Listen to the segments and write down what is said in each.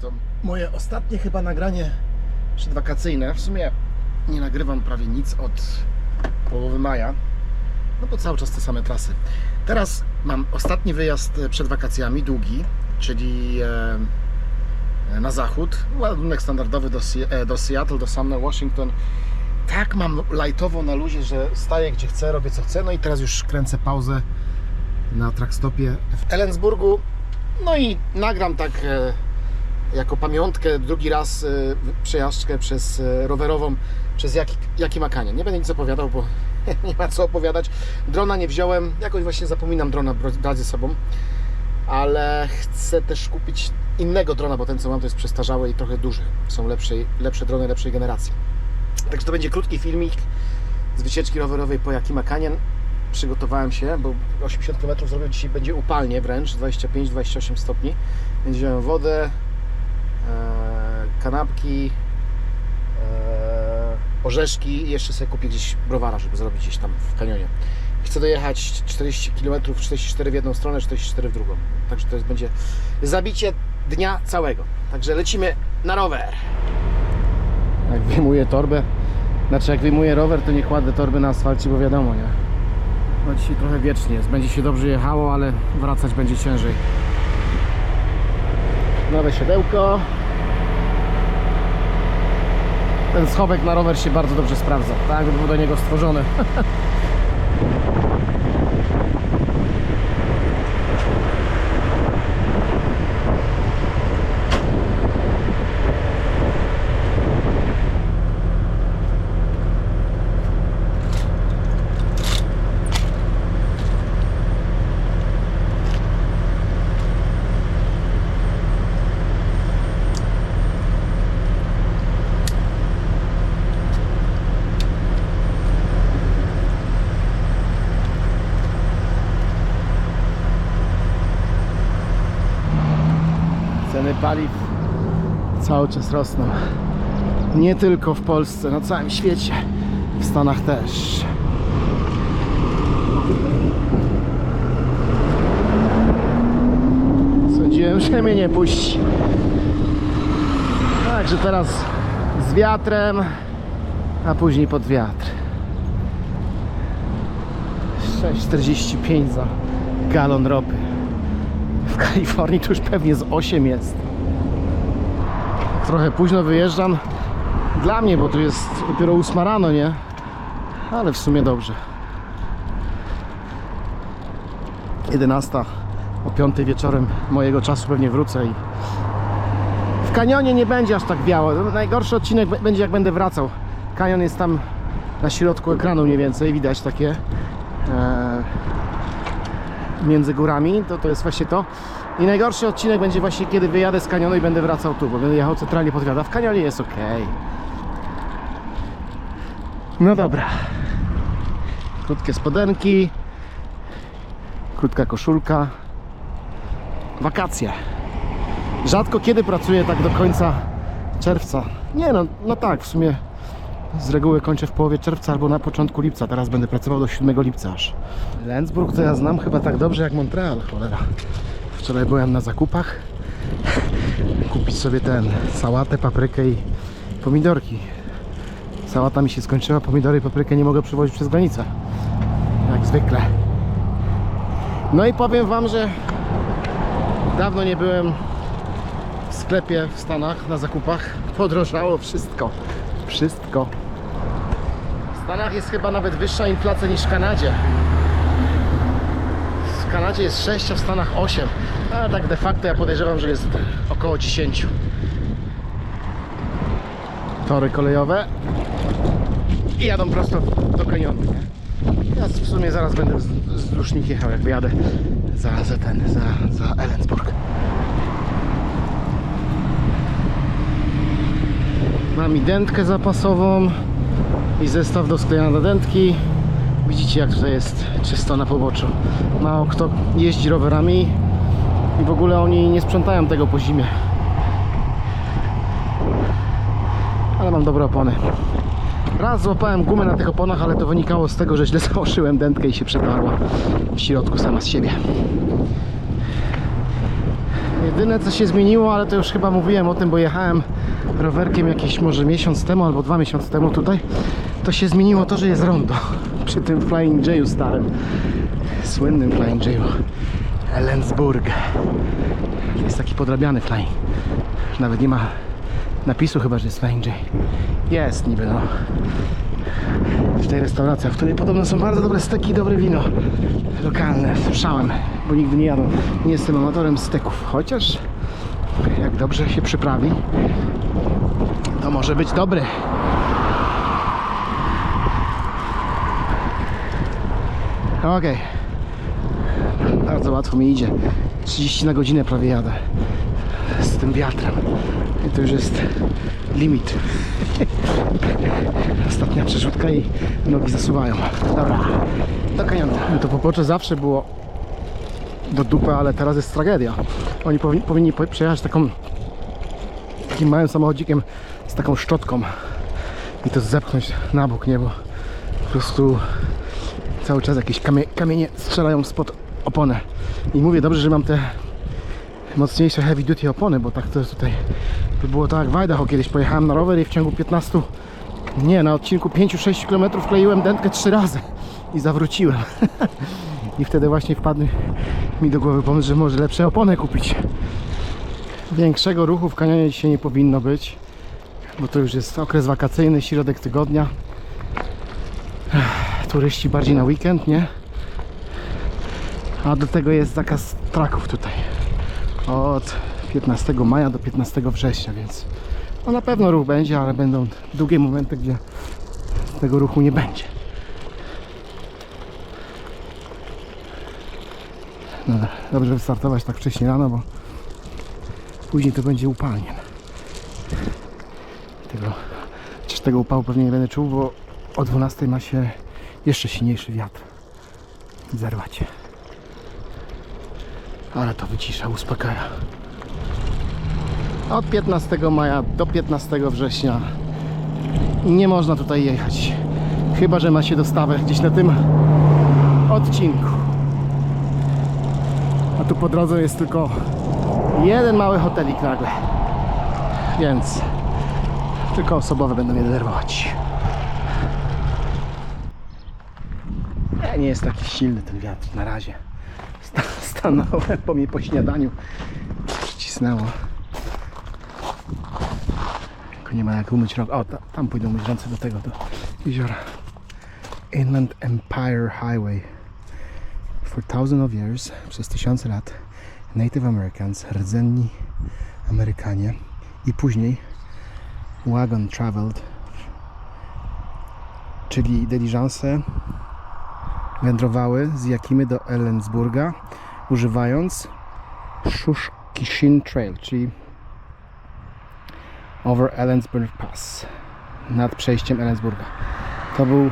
To moje ostatnie chyba nagranie przedwakacyjne. W sumie nie nagrywam prawie nic od połowy maja. No bo cały czas te same trasy. Teraz mam ostatni wyjazd e, przed wakacjami, długi, czyli e, na zachód. Ładunek standardowy do, e, do Seattle, do Sumner, Washington. Tak mam lajtowo na luzie, że staję gdzie chcę, robię co chcę. No i teraz już kręcę pauzę na trackstopie w Ellensburgu. No i nagram tak e, jako pamiątkę drugi raz e, przejażdżkę przez e, rowerową przez Jaki, Jaki Makanie. Nie będę nic opowiadał, bo nie ma co opowiadać. Drona nie wziąłem, jakoś właśnie zapominam drona brać ze sobą, ale chcę też kupić innego drona, bo ten co mam to jest przestarzały i trochę duży. Są lepszej, lepsze drony lepszej generacji. Także to będzie krótki filmik z wycieczki rowerowej po Yakima Canyon. Przygotowałem się, bo 80 km zrobię dzisiaj będzie upalnie wręcz, 25-28 stopni. Będzie wziąłem wodę, kanapki, e, orzeszki i jeszcze sobie kupię gdzieś browara, żeby zrobić gdzieś tam w kanionie. Chcę dojechać 40 km, 44 w jedną stronę, 44 w drugą. Także to jest, będzie zabicie dnia całego. Także lecimy na rower. Jak wyjmuję torbę, znaczy jak wyjmuję rower, to nie kładę torby na asfalcie, bo wiadomo, nie? No dzisiaj trochę wiecznie jest. Będzie się dobrze jechało, ale wracać będzie ciężej. Nowe siodełko. Ten schowek na rower się bardzo dobrze sprawdza. Tak, by był do niego stworzony. rosną. Nie tylko w Polsce, na całym świecie. W Stanach też. Sądziłem, że mnie nie puści. Także teraz z wiatrem, a później pod wiatr. 6,45 za galon ropy. W Kalifornii to już pewnie z 8 jest. Trochę późno wyjeżdżam. Dla mnie, bo tu jest dopiero 8 rano, nie? Ale w sumie dobrze. 11. O 5 wieczorem mojego czasu pewnie wrócę i w kanionie nie będzie aż tak biało. Najgorszy odcinek będzie jak będę wracał. Kanion jest tam na środku ekranu mniej więcej, widać takie e, między górami, to, to jest właśnie to. I najgorszy odcinek będzie właśnie kiedy wyjadę z kanionu i będę wracał tu, bo będę jechał centralnie pod wiatr. W kanionie jest ok. No dobra. Krótkie spodenki, krótka koszulka. Wakacje. Rzadko kiedy pracuję tak do końca czerwca. Nie no, no tak, w sumie z reguły kończę w połowie czerwca albo na początku lipca. Teraz będę pracował do 7 lipca aż. Lenzburg to ja znam chyba tak dobrze jak Montreal, cholera. Wczoraj byłem na zakupach. Kupić sobie ten, sałatę, paprykę i pomidorki. Sałata mi się skończyła, pomidory i paprykę nie mogę przewozić przez granicę. Jak zwykle. No i powiem Wam, że dawno nie byłem w sklepie w Stanach na zakupach. Podrożało wszystko. Wszystko. W Stanach jest chyba nawet wyższa inflacja niż w Kanadzie. W Kanadzie jest 6, a w Stanach 8. A tak de facto ja podejrzewam, że jest około 10. Tory kolejowe i jadą prosto do kanionu. Ja w sumie zaraz będę z, Lusznik jechał, jak wyjadę za, za ten, za, za Ellensburg. Mam i zapasową i zestaw do sklejania do dętki. Widzicie jak tutaj jest czysto na poboczu. Mało kto jeździ rowerami i w ogóle oni nie sprzątają tego po zimie. Ale mam dobre opony. Raz złapałem gumę na tych oponach, ale to wynikało z tego, że źle założyłem dętkę i się przetarła w środku sama z siebie. Jedyne co się zmieniło, ale to już chyba mówiłem o tym, bo jechałem rowerkiem jakiś może miesiąc temu albo dwa miesiące temu tutaj, to się zmieniło to, że jest rondo przy tym Flying J'u starym, słynnym Flying J'u Ellensburg. Jest taki podrabiany flying. Nawet nie ma napisu chyba, że jest Flying J. Jest niby no. W tej restauracji, w której podobno są bardzo dobre steki i dobre wino. Lokalne, słyszałem, bo nigdy nie jadłem. Nie jestem amatorem steków, chociaż jak dobrze się przyprawi, to może być dobry. Okej. Bardzo łatwo mi idzie. 30 na godzinę prawie jadę. Z tym wiatrem. I to już jest limit. Ostatnia przerzutka i nogi zasuwają. Dobra, do kanionu. To pobocze zawsze było do dupy, ale teraz jest tragedia. Oni powinni, powinni po- przejechać taką takim małym samochodzikiem z taką szczotką i to zepchnąć na bok, nie? Bo po prostu cały czas jakieś kamie, kamienie strzelają spod opony. I mówię dobrze, że mam te mocniejsze heavy duty opony, bo tak to jest tutaj by było tak w Idaho kiedyś pojechałem na rower i w ciągu 15 nie, na odcinku 5-6 km kleiłem dętkę 3 razy i zawróciłem. I wtedy właśnie wpadł mi do głowy pomysł, że może lepsze opony kupić. Większego ruchu w kanionie dzisiaj nie powinno być, bo to już jest okres wakacyjny, środek tygodnia. Turyści bardziej na weekend, nie? A do tego jest zakaz traków tutaj. Od 15 maja do 15 września, więc no na pewno ruch będzie, ale będą długie momenty, gdzie tego ruchu nie będzie. No, dobrze wystartować tak wcześnie rano, bo później to będzie upalnie. Tego, chociaż tego upału pewnie nie będę czuł, bo o 12 ma się jeszcze silniejszy wiatr. Zerwać. Ale to wycisza, uspokaja. Od 15 maja do 15 września nie można tutaj jechać. Chyba, że ma się dostawę gdzieś na tym odcinku. A tu po drodze jest tylko jeden mały hotelik nagle. Więc tylko osobowe będą mnie denerwować. Nie, jest taki silny ten wiatr na razie. Sta- Stanąłem po mnie po śniadaniu. Przycisnęło. Tylko nie ma jak umyć rąk. O, ta, tam pójdą umyć do tego, do jeziora. Inland Empire Highway. For thousands of years, przez tysiące lat, Native Americans, rdzenni Amerykanie i później wagon traveled, czyli dyliżanse wędrowały z Jakimy do Ellensburga używając Shushkishin Trail, czyli over Ellensburg Pass nad przejściem Ellensburga. To był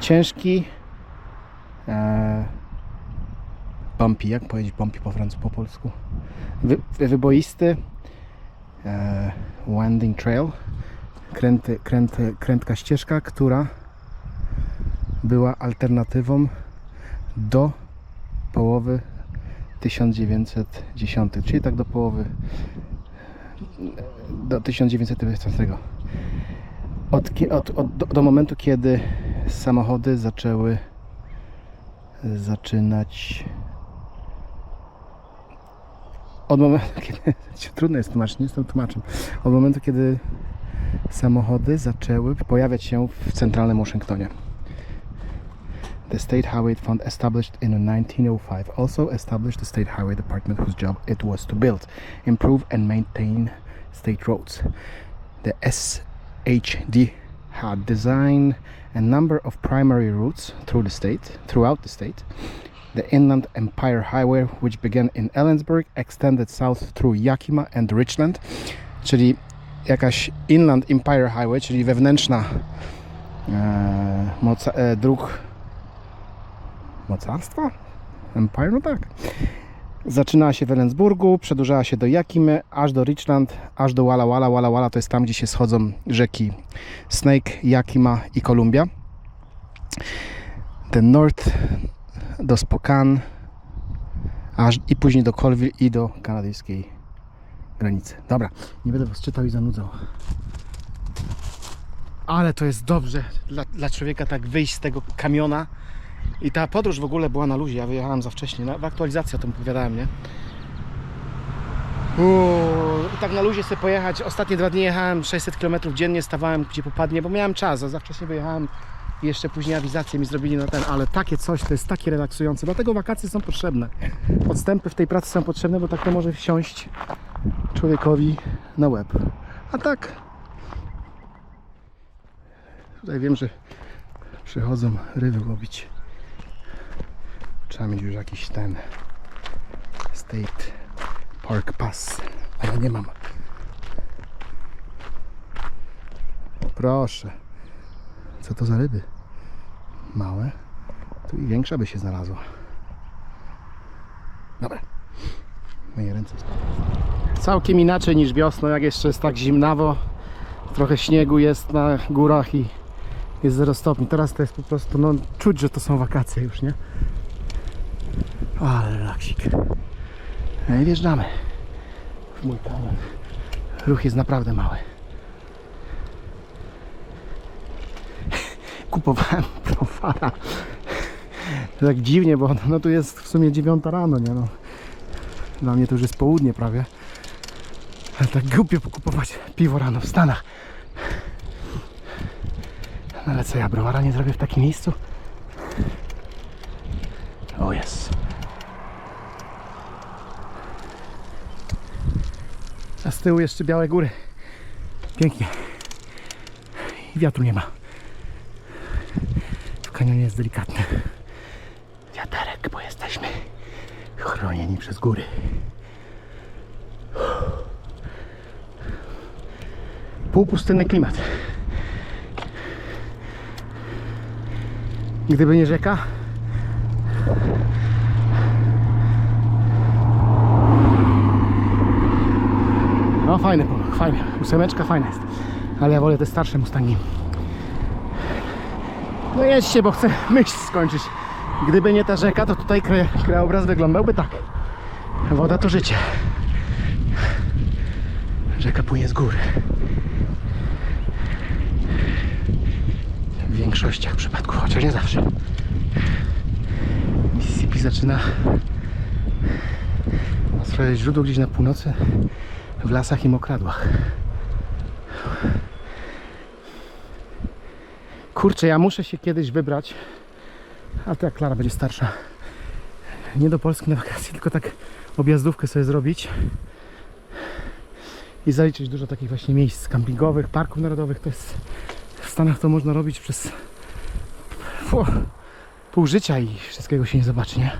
ciężki e, bumpy, jak powiedzieć bumpy po francusku, po polsku Wy, wy- wyboisty e, winding trail kręty, kręty, krętka ścieżka, która była alternatywą do połowy 1910, czyli tak do połowy do 1919. Od, od, od, do momentu, kiedy samochody zaczęły zaczynać od momentu, kiedy trudno jest tłumaczyć, nie jestem tłumaczem. Od momentu, kiedy samochody zaczęły pojawiać się w centralnym Waszyngtonie. The State Highway Fund, established in 1905, also established the State Highway Department, whose job it was to build, improve, and maintain state roads. The SHD had designed a number of primary routes through the state, throughout the state. The Inland Empire Highway, which began in Ellensburg, extended south through Yakima and Richland, czyli jakaś Inland Empire Highway, czyli wewnętrzna e, moca, e, dróg mocarstwa? Empire? No tak. Zaczynała się w Ellensburgu, przedłużała się do Jakimy, aż do Richland, aż do Walla Walla. Walla Walla to jest tam, gdzie się schodzą rzeki Snake, Yakima i Columbia. The North do Spokane, aż i później do Colville i do kanadyjskiej granicy. Dobra, nie będę was czytał i zanudzał. Ale to jest dobrze dla, dla człowieka tak wyjść z tego kamiona. I ta podróż w ogóle była na luzie. Ja wyjechałem za wcześnie. W aktualizacji o tym opowiadałem, nie? Uuu, I tak na luzie sobie pojechać. Ostatnie dwa dni jechałem 600 km dziennie, stawałem gdzie popadnie, bo miałem czas, a za wcześnie wyjechałem i jeszcze później awizację mi zrobili na ten, ale takie coś to jest takie relaksujące. Dlatego wakacje są potrzebne. Odstępy w tej pracy są potrzebne, bo tak to może wsiąść człowiekowi na łeb. A tak. Tutaj wiem, że przychodzą ryby łowić. Trzeba mieć już jakiś ten State Park Pass. A ja nie mam. Proszę. Co to za ryby? Małe. Tu i większa by się znalazła. Dobra. Moje ręce. Całkiem inaczej niż wiosną, jak jeszcze jest tak zimnawo. Trochę śniegu jest na górach i jest 0 stopni. Teraz to jest po prostu, no czuć, że to są wakacje już, nie? Ale relaksik. No i wjeżdżamy w mój kamion. Ruch jest naprawdę mały. Kupowałem profara. Tak dziwnie, bo no tu jest w sumie 9 rano, nie no. Dla mnie to już jest południe prawie. Ale tak głupio kupować piwo rano w Stanach. No ale co ja browara nie zrobię w takim miejscu? O jest. A z tyłu jeszcze białe góry. Pięknie. I wiatru nie ma. W kanionie jest delikatny. Wiaterek, bo jesteśmy chronieni przez góry. Półpustynny klimat. Gdyby nie rzeka, No fajny fajny. Ósemeczka fajna jest. Ale ja wolę te starsze Mustangi. No jedźcie, bo chcę myśl skończyć. Gdyby nie ta rzeka, to tutaj kra- krajobraz wyglądałby tak. Woda to życie. Rzeka płynie z góry. W większościach przypadków, chociaż nie zawsze. Mississippi zaczyna ma swoje źródło gdzieś na północy w lasach i mokradłach. Kurczę, ja muszę się kiedyś wybrać, a to jak Klara będzie starsza, nie do Polski na wakacje, tylko tak objazdówkę sobie zrobić i zaliczyć dużo takich właśnie miejsc kampingowych, parków narodowych. To jest w Stanach to można robić przez fu, pół życia i wszystkiego się nie zobaczy, nie?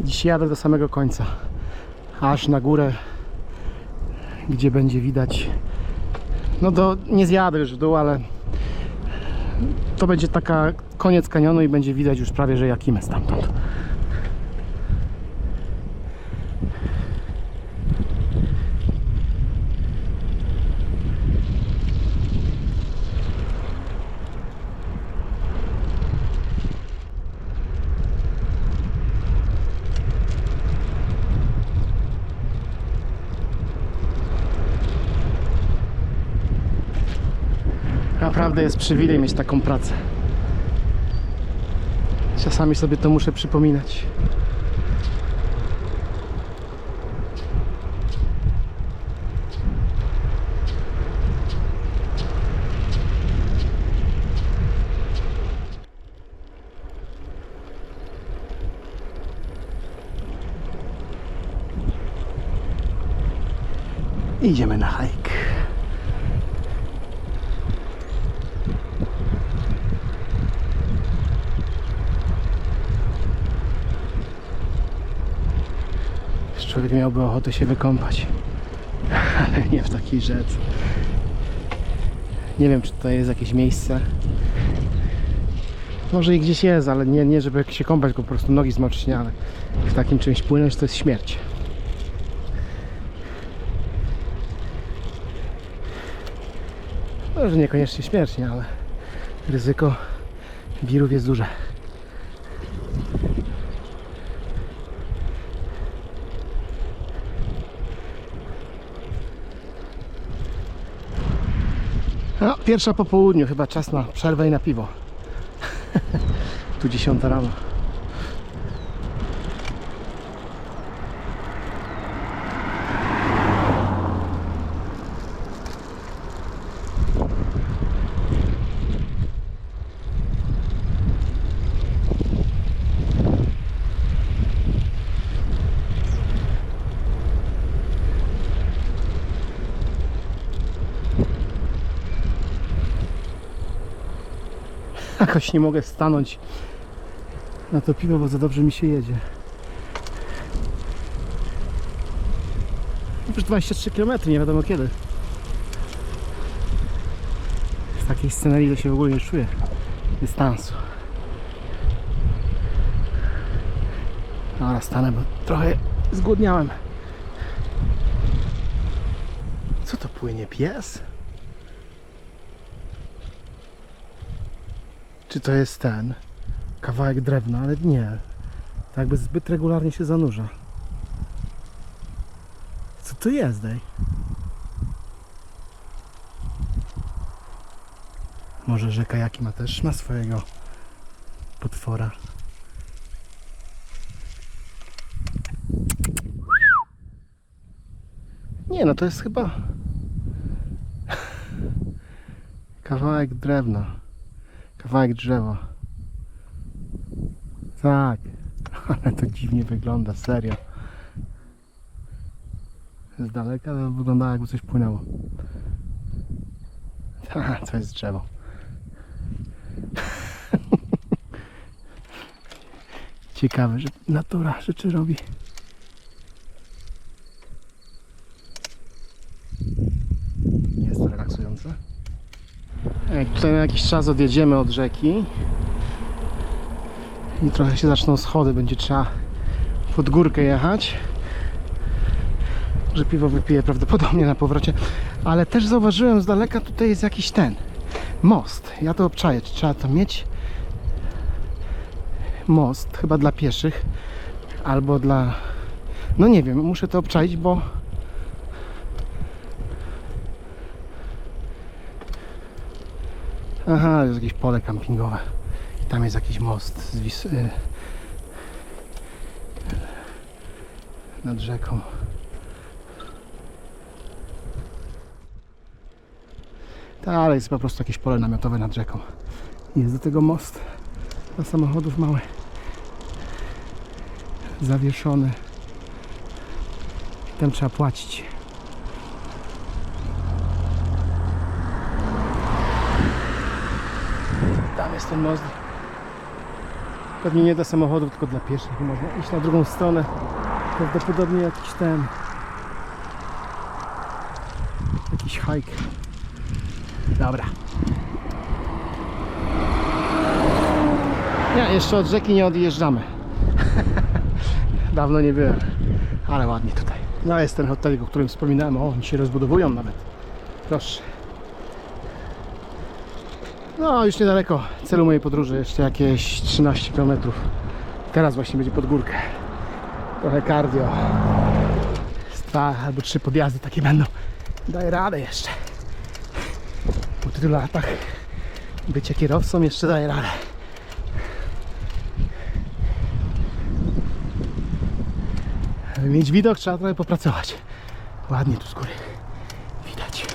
Dziś jadę do samego końca, aż na górę, gdzie będzie widać. No do, nie zjadę już w dół, ale to będzie taka koniec kanionu i będzie widać już prawie, że Jakimę stamtąd. Naprawdę jest przywilej mieć taką pracę. Czasami sobie to muszę przypominać. Idziemy na Człowiek miałby ochotę się wykąpać, ale nie w takiej rzece. Nie wiem, czy tutaj jest jakieś miejsce. Może i gdzieś jest, ale nie, nie żeby się kąpać, tylko po prostu nogi zmoczyć, ale w takim czymś płynąć to jest śmierć. Może niekoniecznie śmierć, nie, ale ryzyko wirów jest duże. No, pierwsza po południu, chyba czas na przerwę i na piwo. tu dziesiąta rano. Jakoś nie mogę stanąć na to piwo, bo za dobrze mi się jedzie. Już 23 km, nie wiadomo kiedy. Z takiej scenerii to się w ogóle nie czuję dystansu. Dobra, stanę, bo trochę zgłodniałem. Co to płynie? Pies? Czy to jest ten kawałek drewna, ale nie. Tak jakby zbyt regularnie się zanurza. Co to jest, dej? Może rzeka Jakima też ma swojego potwora. Nie, no to jest chyba kawałek drewna. Kawałek drzewa. Tak. Ale to dziwnie wygląda, serio. Z daleka to wygląda jakby coś płynęło. Tak, to jest drzewo. Ciekawe, że natura rzeczy robi. Nie jest to relaksujące? Jak tutaj na jakiś czas odjedziemy od rzeki i trochę się zaczną schody, będzie trzeba pod górkę jechać. Że piwo wypiję prawdopodobnie na powrocie, ale też zauważyłem z daleka tutaj jest jakiś ten most. Ja to obczaję, czy trzeba to mieć? Most, chyba dla pieszych albo dla. No nie wiem, muszę to obczaić, bo Aha, jest jakieś pole kampingowe. I tam jest jakiś most z Wis... y, nad rzeką. Tak, ale jest po prostu jakieś pole namiotowe nad rzeką. Jest do tego most dla samochodów mały. Zawieszony. I tam trzeba płacić. Jest ten most. Pewnie nie dla samochodów, tylko dla pieszych. Można iść na drugą stronę. Prawdopodobnie jakiś ten. Jakiś hike. Dobra. Nie, jeszcze od rzeki nie odjeżdżamy. Dawno nie byłem. Ale ładnie tutaj. No jest ten hotelik, o którym wspominałem. O, oni się rozbudowują nawet. Proszę. No, już niedaleko celu mojej podróży, jeszcze jakieś 13 km. Teraz właśnie będzie pod górkę. Trochę cardio. Dwa albo trzy podjazdy takie będą. Daję radę jeszcze. Po tylu latach bycia kierowcą jeszcze daję radę. Żeby mieć widok trzeba trochę popracować. Ładnie tu z góry widać.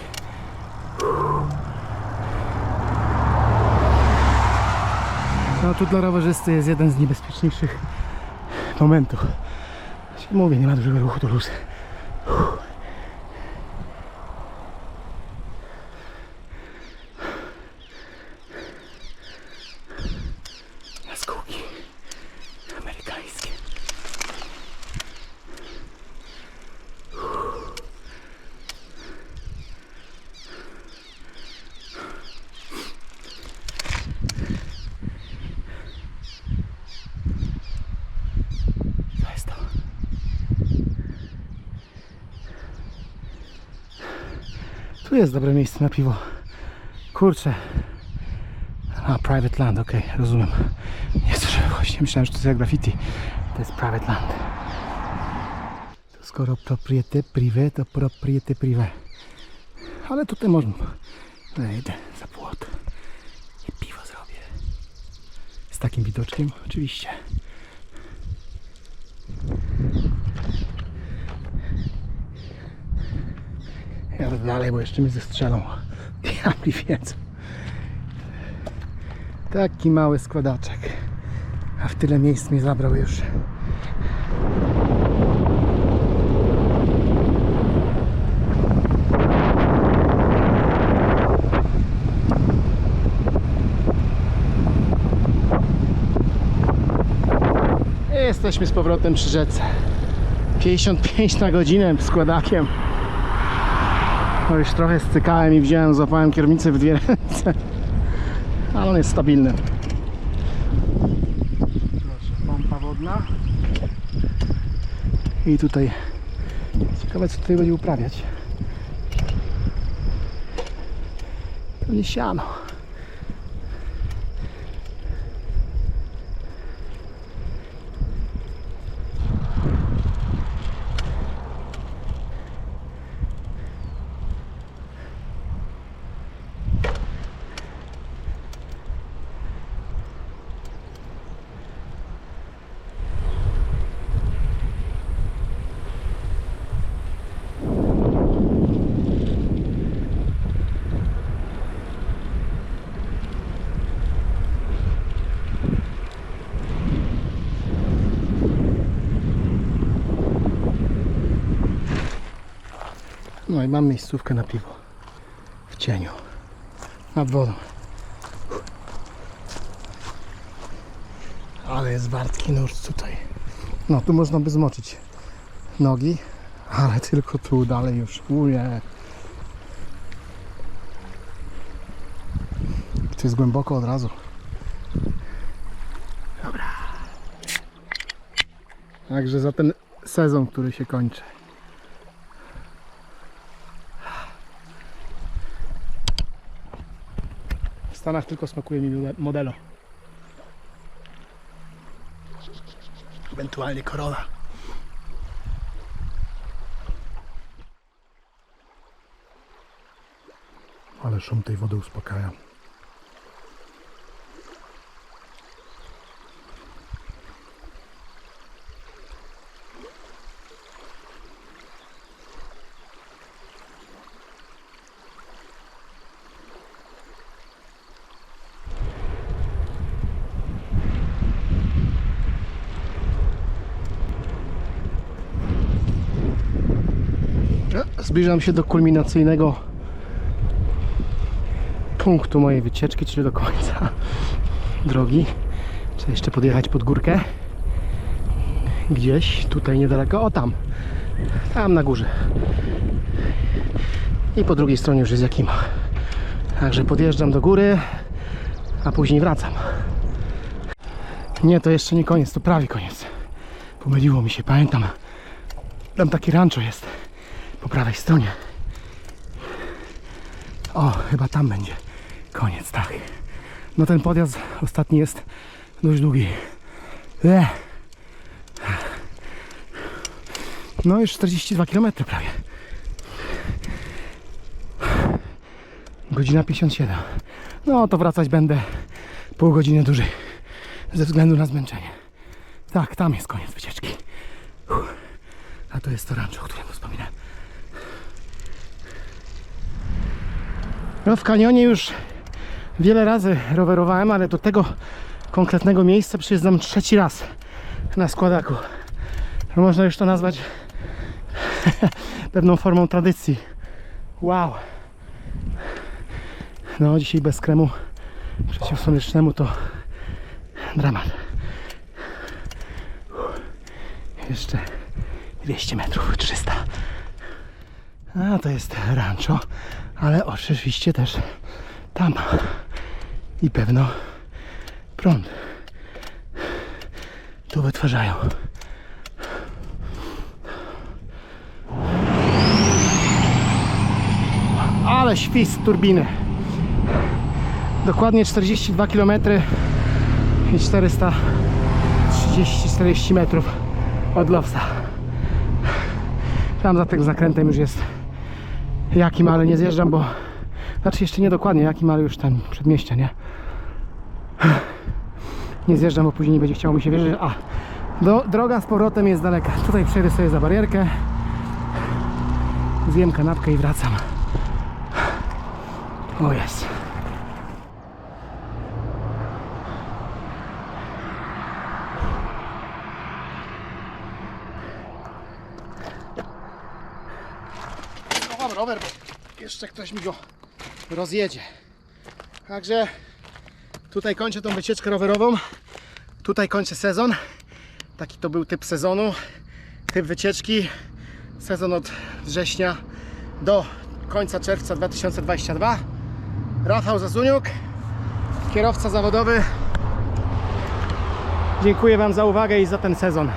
No tu dla rowerzysty jest jeden z niebezpieczniejszych momentów. Mówię, nie ma dużego ruchu, to luz. Jaskółki amerykańskie. To jest to. Tu jest dobre miejsce na piwo. Kurczę. A, private land, okej, rozumiem. Nie że właśnie myślałem, że to jest jak graffiti. To jest private land. To skoro propriété privé, to propriété privé. Ale tutaj można Wejdę za płot i piwo zrobię. Z takim widoczkiem oczywiście. Jadę dalej, bo jeszcze mnie zestrzelą. Diabli wiedzą. Taki mały składaczek. A w tyle miejsc mi zabrał już. Jesteśmy z powrotem przy rzece. 55 na godzinę składakiem. No już trochę stykałem i wziąłem, złapałem kierownicę w dwie ręce. Ale on jest stabilny. Proszę, pompa wodna. I tutaj ciekawe co tutaj będzie uprawiać. Pewnie siano. No i mam miejscówkę na piwo. W cieniu. Nad wodą. Ale jest wartki nurz tutaj. No tu można by zmoczyć nogi, ale tylko tu dalej już. Uje. Tu jest głęboko od razu. Dobra. Także za ten sezon, który się kończy. Stanach tylko smakuje mi mode- modelo. Ewentualnie Corolla. Ale szum tej wody uspokaja. E, Zbliżam się do kulminacyjnego punktu mojej wycieczki, czyli do końca drogi. Trzeba jeszcze podjechać pod górkę. Gdzieś tutaj niedaleko. O tam. Tam na górze. I po drugiej stronie już jest Jakima. Także podjeżdżam do góry, a później wracam. Nie, to jeszcze nie koniec, to prawie koniec. Pomyliło mi się, pamiętam. Tam takie rancho jest po prawej stronie. O, chyba tam będzie koniec, tak. No ten podjazd ostatni jest dość długi. Ech. No już 42 km prawie. Godzina 57. No to wracać będę pół godziny dłużej. Ze względu na zmęczenie. Tak, tam jest koniec wycieczki. Uff. A to jest to rancho, o którym wspominałem. No w kanionie już wiele razy rowerowałem, ale do tego konkretnego miejsca przyjeżdżam trzeci raz na składaku. Można już to nazwać pewną formą tradycji. Wow. No dzisiaj bez kremu przeciwsłonecznemu to dramat. Jeszcze 200 metrów, 300. A to jest rancho, ale oczywiście też tam. I pewno prąd. Tu wytwarzają. Ale świst turbiny. Dokładnie 42 km i 430-40 metrów od Lowsa. Tam za tym zakrętem już jest jakim, ale nie zjeżdżam, bo Znaczy jeszcze nie dokładnie jakim, ale już ten przedmieścia, nie? Nie zjeżdżam, bo później nie będzie chciało mi się wierzyć. A, do, droga z powrotem jest daleka. Tutaj przejdę sobie za barierkę. Zjem kanapkę i wracam. O jest. Chowam rower, bo jeszcze ktoś mi go rozjedzie. Także tutaj kończę tą wycieczkę rowerową. Tutaj kończę sezon. Taki to był typ sezonu, typ wycieczki. Sezon od września do końca czerwca 2022. Rafał Zazuniuk, kierowca zawodowy. Dziękuję Wam za uwagę i za ten sezon.